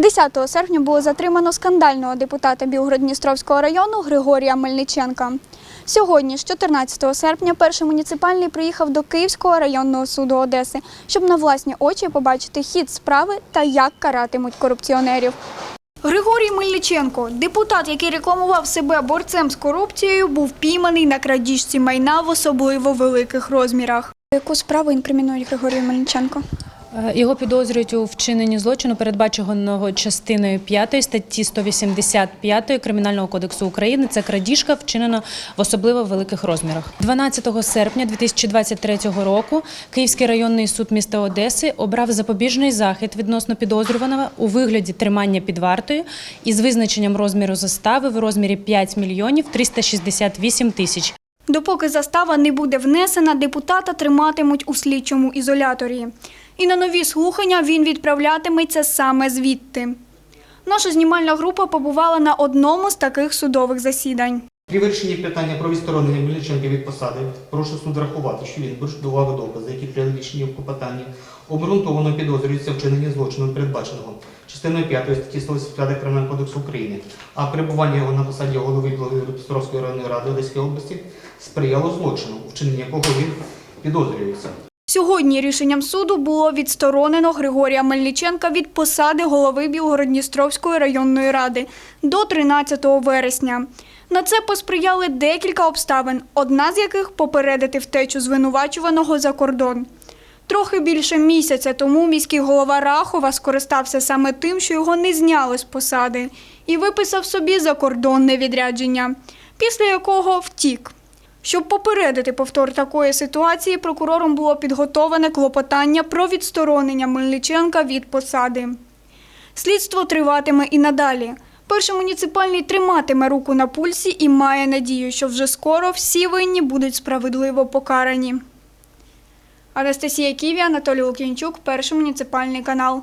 10 серпня було затримано скандального депутата Білгород-Дністровського району Григорія Мельниченка. Сьогодні, ж 14 серпня, перший муніципальний приїхав до Київського районного суду Одеси, щоб на власні очі побачити хід справи та як каратимуть корупціонерів. Григорій Мельниченко, депутат, який рекламував себе борцем з корупцією, був пійманий на крадіжці майна в особливо великих розмірах. Яку справу інкримінують Григорію Мельниченко? Його підозрюють у вчиненні злочину, передбаченого частиною 5 статті 185 Кримінального кодексу України. Це крадіжка, вчинена в особливо великих розмірах. 12 серпня 2023 року Київський районний суд міста Одеси обрав запобіжний захід відносно підозрюваного у вигляді тримання під вартою із визначенням розміру застави в розмірі 5 мільйонів 368 тисяч. Допоки застава не буде внесена, депутата триматимуть у слідчому ізоляторі. І на нові слухання він відправлятиметься саме звідти. Наша знімальна група побувала на одному з таких судових засідань. При вирішенні питання про відсторонення Мельниченка від посади прошу суд врахувати, що він беручи до уваги докази, які перелічені в клопотанні, обґрунтовано підозрюється вчинення злочину передбаченого частиною 5 статті 185 Кримінального кодексу України, а перебування його на посаді голови Білгород-Дністровської районної ради Одеської області сприяло злочину, у вчиненні якого він підозрюється. Сьогодні рішенням суду було відсторонено Григорія Мельниченка від посади голови Білгород-Дністровської районної ради до 13 вересня. На це посприяли декілька обставин, одна з яких попередити втечу звинувачуваного за кордон. Трохи більше місяця тому міський голова Рахова скористався саме тим, що його не зняли з посади, і виписав собі закордонне відрядження, після якого втік. Щоб попередити повтор такої ситуації, прокурором було підготовлене клопотання про відсторонення Мельниченка від посади. Слідство триватиме і надалі. Перший муніципальний триматиме руку на пульсі і має надію, що вже скоро всі винні будуть справедливо покарані. Анастасія Ківі, Анатолій Лук'янчук, перший муніципальний канал.